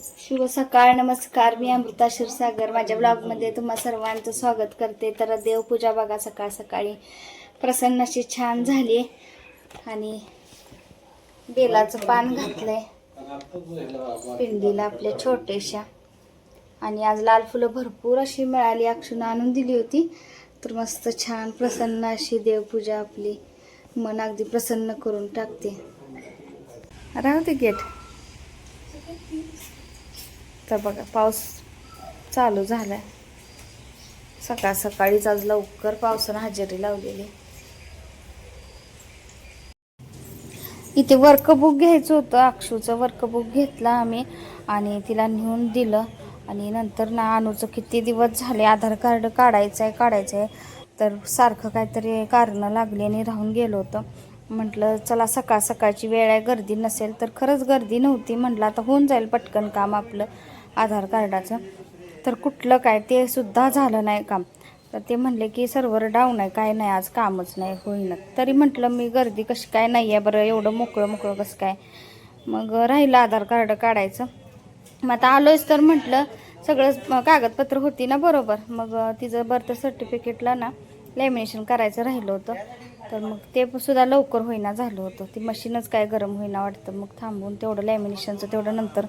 शुभ सकाळ नमस्कार. मी अमृता क्षीरसागर. माझ्या ब्लॉगमध्ये तुम्हा सर्वांचं स्वागत करते. तर देवपूजा बघा सकाळ सकाळी. प्रसन्न अशी छान झाली. आणि बेलाचं पान घातलंय. पिंडीला आपल्या छोट्याशा. आणि आज लाल फुलं भरपूर अशी मिळाली. अक्षुनं आणून दिली होती. तर मस्त छान प्रसन्न अशी देवपूजा आपली मन अगदी प्रसन्न करून टाकते. राहू दे गेट. तर बघा पाऊस चालू झालाय. सकाळ सकाळीच आज लवकर पावसानं हजेरी लावलेली. इथे वर्कबुक घ्यायचं होतं अक्षूचं वर्कबुक घेतलं आम्ही आणि तिला नेऊन दिलं. आणि नंतर ना अनुचं किती दिवस झाले आधार कार्ड काढायचं आहे काढायचं आहे तर सारखं काहीतरी कारणं लागली आणि राहून गेलो होतं. म्हटलं चला सकाळ सकाळची वेळ आहे गर्दी नसेल तर खरंच गर्दी नव्हती. म्हटलं आता होऊन जाईल पटकन काम आपलं. आधार कार्डाचं. तर कुठलं काय ते सुद्धा झालं नाही काम. तर ते म्हणले की सर्व्हर डाऊन आहे काय नाही आज कामच नाही होईना. तरी म्हटलं मी गर्दी कशी काय नाही आहे बरं एवढं मोकळं मोकळं कसं काय? मग राहिलं आधार कार्ड काढायचं. मग आता आलोच तर म्हटलं सगळं कागदपत्र होती ना बरोबर. मग तिचं बर्थ सर्टिफिकेटला ना लॅमिनेशन करायचं राहिलं होतं. तर मग ते सुद्धा लवकर होईना झालं होतं. ती मशीनच काय गरम होईना वाटतं. मग थांबून तेवढं लॅमिनेशनचं तेवढं नंतर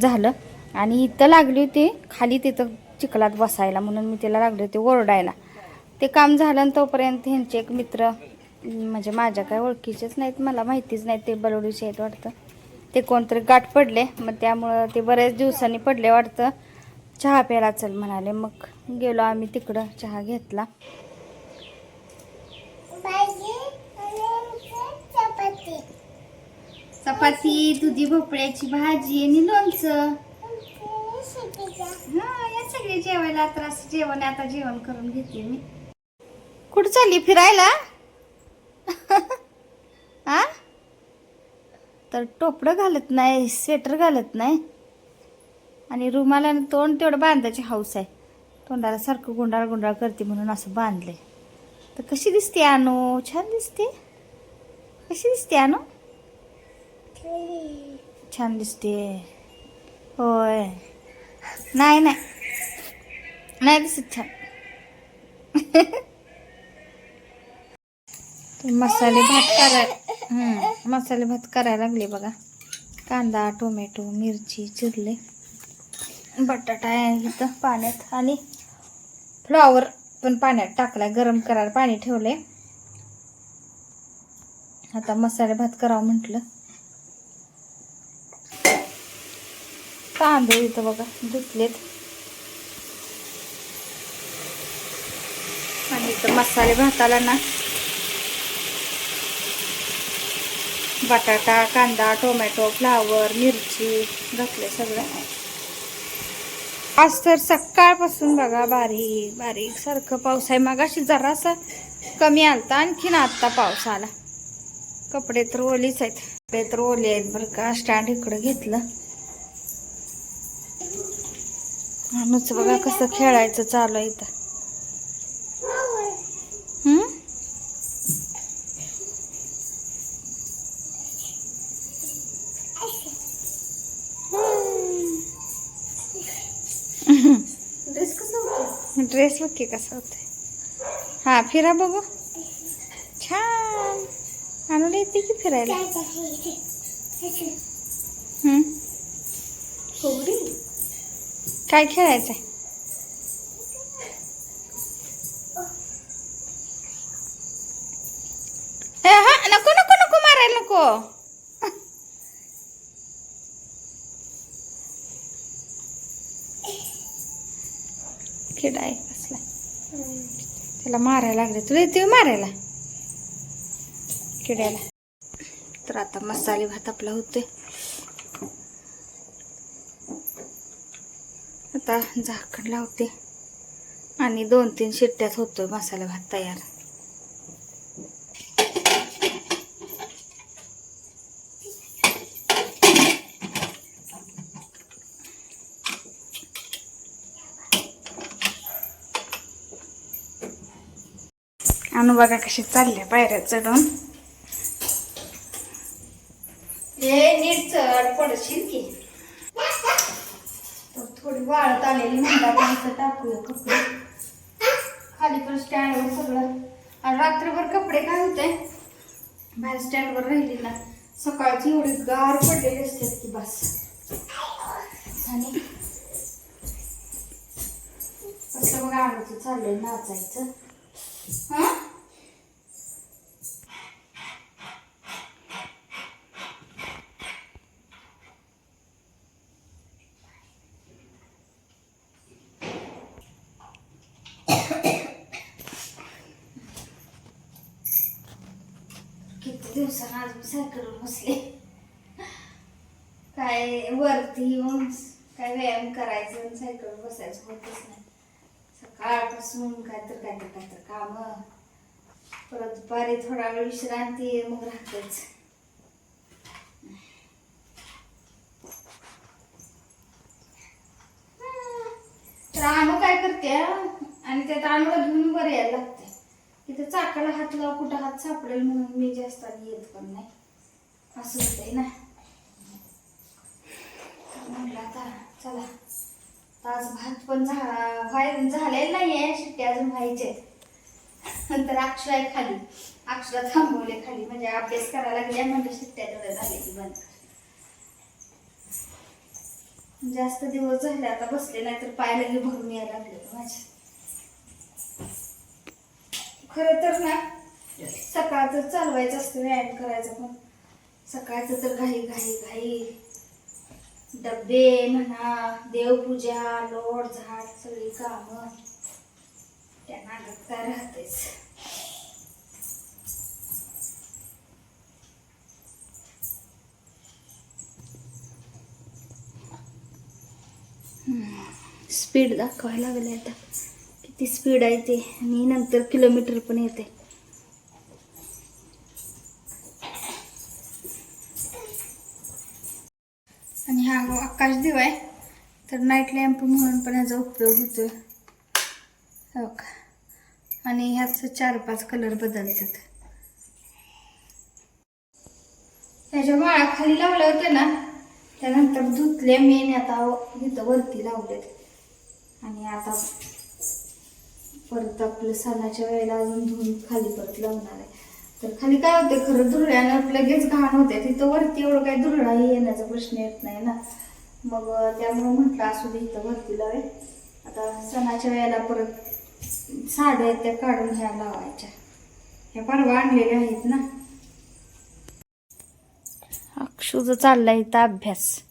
झालं. आणि इथं लागली होती खाली तिथं चिखलात बसायला म्हणून मी तिला लागले होते ओरडायला. ते काम झालं तोपर्यंत ह्यांचे एक मित्र म्हणजे माझ्या काय ओळखीचेच नाहीत मला माहितीच नाही ते बलवडीचे आहेत वाटतं. ते कोणतरी गाठ पडले मग त्यामुळं ते बऱ्याच दिवसांनी पडले वाटतं. चहा प्यायला चल म्हणाले मग गेलो आम्ही तिकडं चहा घेतला. चपाती दुधी भोपळ्याची भाजी आणि लोणचं. हा या सगळे जेवायला तर असं जेवण आता जेवण करून घेते मी. कुठं चालली? फिरायला? हा तर टोपडं घालत नाही स्वेटर घालत नाही. आणि रुमाला तोंड तेवढं बांधायची हौस आहे. तोंडाला सारखं गुंडाळ गुंडाळ करते म्हणून असं बांधले तर कशी दिसते आणू? छान दिसते. कशी दिसते आणू? छान दिसते. होय. नाही नाही. नाही दिसत छान. मसाले भात करायला हम्म, मसाले भात करायला लागले बघा. कांदा टोमॅटो मिरची चिरले बटाटा आहे इथं पाण्यात आणि फ्लॉवर पण पाण्यात टाकलाय गरम करायला पाणी ठेवलंय. आता मसाले भात करावं म्हटलं. तांदूळ इथं बघा धुतलेत. आणि इथं मसाले भाताला ना बटाटा कांदा टोमॅटो फ्लावर मिरची घातले सगळं. आज तर सकाळपासून बघा बारीक बारीक सारखं पाऊस आहे. मग अशी जरासा कमी आलता आणखीन आत्ता पाऊस आला. कपडे तर ओलीच आहेत. कपडे तर ओले आहेत बरं का. स्टँड इकडं घेतलं. अनुच बघा कसं खेळायचं चालू आहे इथं? ड्रेस बघ की कसा होतोय. हा फिरा बघू. छान. आणून येते की फिरायला? हम्म? काय खेळायचंय? आहे हा नको नको नको मारायला नको. खेळाय आहे कसला त्याला मारायला लागले. तुला येते मारायला? किड्याला तर आता मसाले भात आपला होते आता झाकण लावते. आणि दोन तीन शिट्ट्यात होतो मसाला भात तयार. आणू बघा कशी चालल्या पायऱ्या चढून. ए नीट चढ पडशील की. थोडी वाळत आलेली म्हणतात टाकूया कपडे. खाली पण स्टँडवर सगळं. आणि रात्रभर कपडे काय होते? बाहेर स्टँडवर राहिली ना सकाळची एवढी गार पडलेली असते की बस. आणि कसं मग आणायचं चाललंय नाचायचं. हा किती दिवसानं आज मी सायकलवर बसले. काय वरती येऊन काय व्यायाम करायचं आणि सायकलवर बसायचं होतच नाही. सकाळपासून काय तर काय तर काय काम. परत दुपारी थोडा वेळ विश्रांती मग राहतेच. तर आणू काय करते आणि त्यात आणूला घेऊन बरं यायला लागते. तिथं चाकाला हात लाव कुठं हात सापडेल म्हणून मी जास्त आधी येत पण नाही. असं होतंय ना. म्हटलं म्हणलं आता चला. तास भात पण झा व्हाय झालेला आहे शिट्टी अजून व्हायचे नंतर अक्षरा आहे खाली. अक्षरा थांबवले खाली. म्हणजे अभ्यास करायला लागल्या म्हणजे शिट्ट्या तेवढ्या झाले की बंद. जास्त दिवस झाले आता बसले नाही तर पाय लगे भरून यायला लागले माझ्या खरं तर ना सकाळचं चालवायचं असतं व्यायाम करायचं पण. सकाळचं तर घाई घाई घाई. डबे म्हणा देवपूजा लोड झाड सगळी कामं. त्या नागात काय राहतेच स्पीड दाखवायला लागले आता. ती स्पीड आहे ते. आणि नंतर किलोमीटर पण येते. आणि हा आकाश दिवा आहे. तर नाईट लॅम्प म्हणून पण याचा उपयोग होतो हो का? आणि ह्याचं चार पाच कलर बदलतात. ह्याच्या माळा खाली लावल्या होत्या ना त्यानंतर धुतले मेन आता इथं वरती लावलेत. आणि आता परत आपलं सणाच्या वेळेला अजून धुवून खाली परत लावणार आहे. तर खाली काय होते खरं धुरळ्यानं लगेच घाण होते तिथं वरती एवढं काही धुरळा येण्याचा प्रश्न येत नाही ना. मग त्यामुळं म्हटलं असू दे इथं वरती लावे आता सणाच्या वेळेला परत साड्या आहेत त्या काढून ह्या लावायच्या. ह्या परवा आणलेल्या आहेत ना. अक्षुचं चाललाय इथं अभ्यास.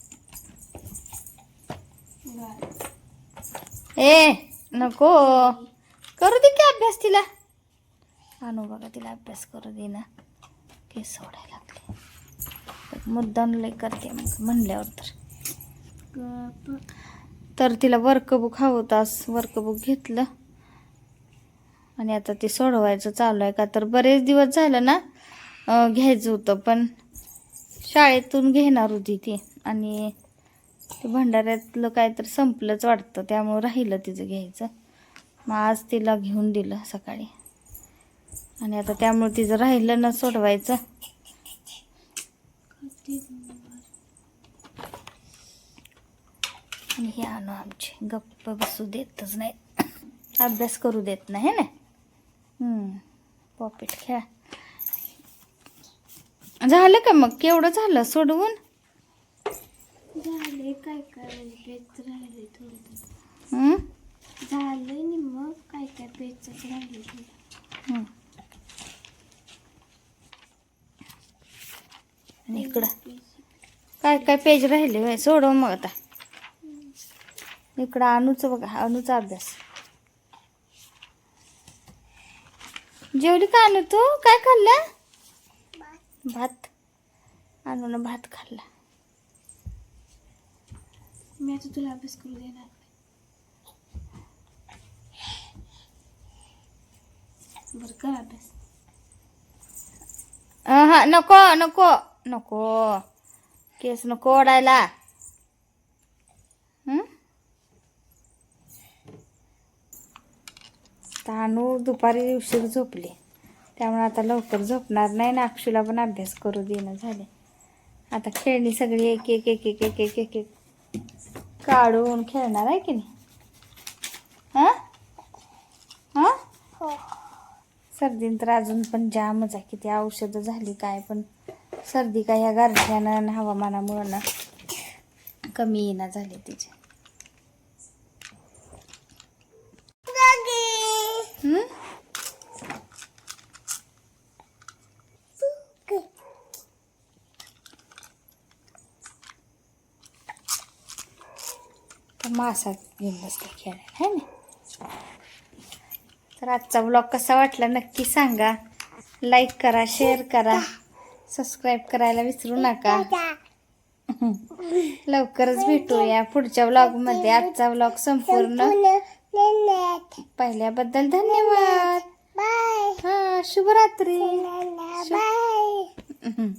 ए नको. करू दे की अभ्यास तिला. आणू बघा तिला अभ्यास करू दे ना. केस सोडायला लागले. मुद्दाम लय करते मग म्हणल्यावर तर. तर तिला वर्कबुक हवं तास वर्कबुक घेतलं. आणि आता ते सोडवायचं चालू आहे का? तर बरेच दिवस झालं ना घ्यायचं होतं पण शाळेतून घेणार होती ती. आणि ते भंडाऱ्यातलं काय तर संपलंच वाटतं त्यामुळं राहिलं तिचं घ्यायचं. मग आज तिला घेऊन दिलं सकाळी. आणि आता त्यामुळे तिचं राहिलं ना सोडवायचं. आणि हे आणू आमची. गप्प बसू देतच नाही. अभ्यास करू देत नाही ना? पॉकेट खेळा. झालं का मग? केवढं झालं सोडवून? झाले काय काय राहिले थोडं. झालंय नि मग काय काय पेचच राहिले. आणि इकडं? काय काय पेज राहिले होय सोडव मग आता. इकडं अनुचं बघा अनुचा अभ्यास. जेवली का अनु तू? काय खाल्लं? भात. अनुनं भात खाल्ला. मी आता तुला अभ्यास करू देणार. बरं कर अभ्यास हा नको नको नको केस नको ओढायला? तानू दुपारी उशीर झोपली त्यामुळे आता लवकर झोपणार नाही ना अक्षूला पण अभ्यास करू देणं झाले आता खेळणी सगळी एक एक एक एक एक एक एक एक काढून खेळणार आहे की नाही हा हो सर्दीन तर अजून पण जामच आहे. किती औषधं झाली काय पण. सर्दी काय ह्या गारठ्यानं आणि हवामानामुळं ना कमी येणं झाले तिचे तर मासा घेऊन बसते खेळायला है ना? तर आजचा ब्लॉग कसा वाटला नक्की सांगा. लाईक करा शेअर करा. सबस्क्राईब करायला विसरू नका. लवकरच भेटूया पुढच्या ब्लॉगमध्ये आजचा ब्लॉग संपूर्ण पाहिल्याबद्दल धन्यवाद. बाय हा शुभरात्री. बाय